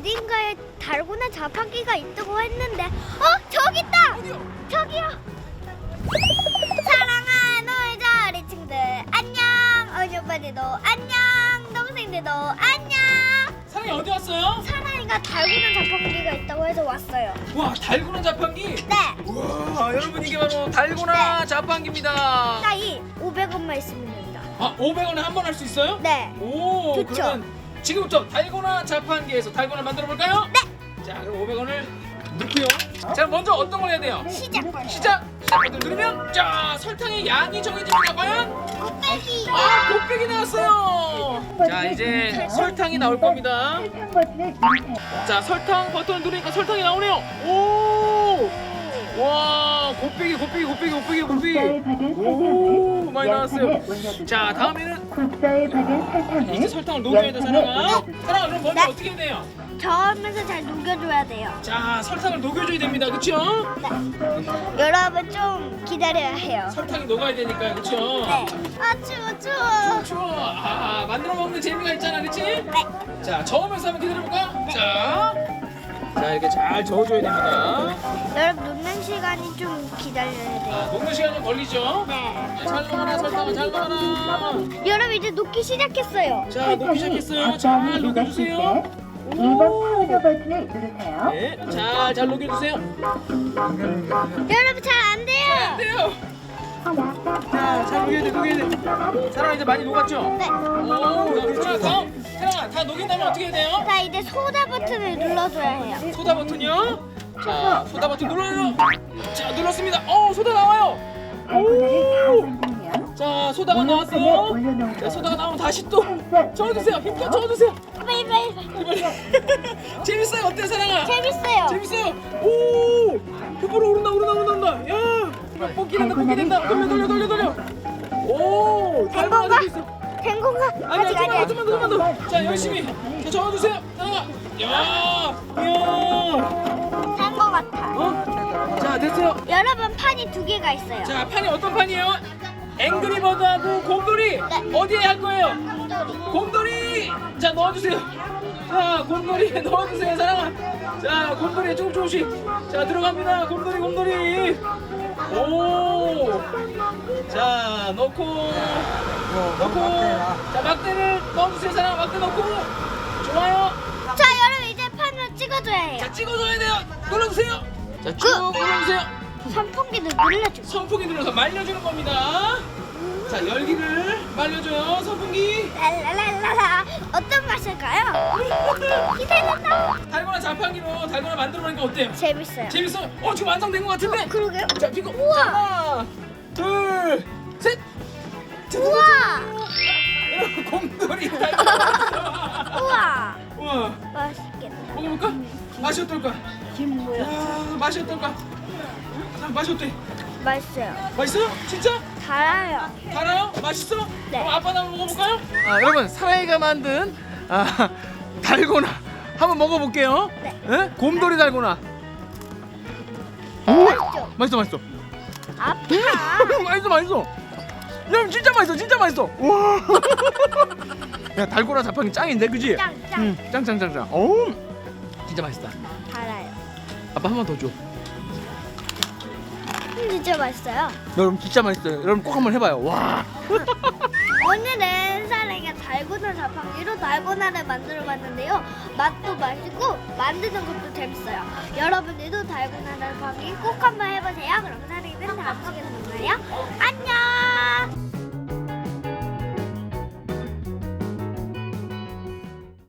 어딘가에 달고나 자판기가 있다고 했는데 어 저기 있다? 저기요 사랑하는 우리 친구들 안녕 어느 오빠들도 안녕 동생들도 안녕 사랑이 어디 왔어요? 사랑이가 달고나 자판기가 있다고 해서 왔어요 와 달고나 자판기. 네와 여러분 이게 바로 달고나 자판기입니다. 나이 500원만 있으면 됩니다 아 500원에 한 번 할 수 있어요? 네 오. 그러면 지금부터 달고나 자판기에서 달고나 만들어 볼까요? 네. 자 그럼 500원을 넣고요. 자 먼저 어떤 걸 해야 돼요? 시작 시작! 시작 버튼 누르면 자 설탕의 양이 정해집니다 과연? 곱빼기 아 곱빼기 나왔어요 자 이제 설탕이 나올 겁니다 자 설탕 버튼을 누르니까 설탕이 나오네요 오 와 곱빼기 곱빼기 곱빼기 곱빼기 곱빼기 오 많이 나왔어요 자 다음에는 국자에 박은 설탕을 이제 설탕을 녹여야 돼 사랑아 사랑아 그럼 먼저 네. 어떻게 해야 돼요? 저으면서 잘 녹여줘야 돼요 자 설탕을 녹여줘야 됩니다 그쵸? 여러분 좀 기다려야 해요 설탕이 녹아야 되니까 그쵸? 네. 아 추워 추워 추워 아 만들어 먹는 재미가 있잖아 그치? 네. 자 저으면서 한번 기다려볼까요? 자, 자 이렇게 잘 저어줘야 됩니다. 여러분 녹는 시간이 좀 기다려야 돼요. 아, 녹는 시간 좀 걸리죠? 네. 자, 잘 녹아라 설탕아 잘 녹아라. 여러분 이제 녹기 시작했어요. 자 녹기 시작했어요. 잘 녹여주세요. 2번 파우더 버튼을 누르세요. 네자잘 녹여주세요. 여러분 잘 안 돼요. 안 돼요 자 잘 녹여야 돼 녹여야 돼 사랑아 이제 많이 녹았죠? 네. 오 자, 다음 사랑아 다 녹인 다음에 어떻게 해야 돼요? 자 이제 소다 버튼을 눌러줘야 해요 소다 버튼이요. 자, 소다 버튼 눌러요. 자, 눌렀습니다. 어, 소다 나와요. 만들면 자, 소다가 나왔어요. 자, 소다가 나오면 다시 또 저어주세요. 힘껏 저어주세요. 빨리 빨리 빨리 재밌어요. 어때요, 사랑아? 재밌어요 재밌어요. 오, 휘파로 뽑기 된다, 뽑기 된다. 돌려, 돌려, 돌려, 돌려. 오, 된 달고나 건가? 있어. 된 건가? 아니, 아직 조금만, 아니야 조금만, 조금만 더. 자, 열심히. 자, 저어주세요, 사랑아. 야, 이야. 된거 같아 어? 자, 됐어요. 여러분 판이 두 개가 있어요 자 판이 어떤 판이에요? 앵그리버드하고 곰돌이 네. 어디에 할 거예요? 곰돌이 자 넣어주세요 자 곰돌이 넣어주세요 사랑아 자 곰돌이 조금 조금씩 자 들어갑니다 곰돌이 곰돌이 오 자 넣고. 넣고. 자 막대를 넣어주세요 사랑아 막대 넣고. 좋아요. 자 여러분 이제 판을 찍어줘야 해요. 자 찍어줘야 돼요. 눌러주세요. 자 쭉 눌러주세요. 선풍기도 눌러줘 선풍기 눌러서 말려주는 겁니다. 자 열기를 말려줘요 선풍기. 랄랄랄라. 어떤 맛일까요? 기대된다 달고나 자판기로 달고나 만들어 보니까 어때요? 재밌어요 재밌어요? 어 지금 완성된 것 같은데? 그러게요 자 피고 우와. 하나 둘셋 우와 여러분 곰돌이 달고나 우와 우와 맛있겠다 먹어볼까? 맛이 어떨까? 김 뭐야 야 맛이 어떨까? 자, 맛이 어때? 맛있어요 맛있어요? 진짜? 달아요 달아요? 맛있어? 네. 그럼 아빠 나 먹어볼까요? 아 여러분 사랑이가 만든 아 달고나 한번 먹어볼게요. 네. 예? 곰돌이 달고나. 맛있죠? 맛있어 맛있어. 아파 맛있어 맛있어. 여러분 진짜 맛있어 진짜 맛있어. 와. 야 달고나 자판기 짱인데 그지? 짱짱 응 짱짱짱짱. 오 진짜 맛있다. 달아요 아빠 한 번 더 줘. 음, 진짜 맛있어요 여러분 진짜 맛있어요. 여러분 꼭 한번 해봐요. 와. 오늘은 사랑이가 달고나 자판기로 달고나를 만들어 봤는데요. 맛도 맛있고 만드는 것도 재밌어요. 여러분들도 달고나 자판기 꼭 한번 해보세요 그럼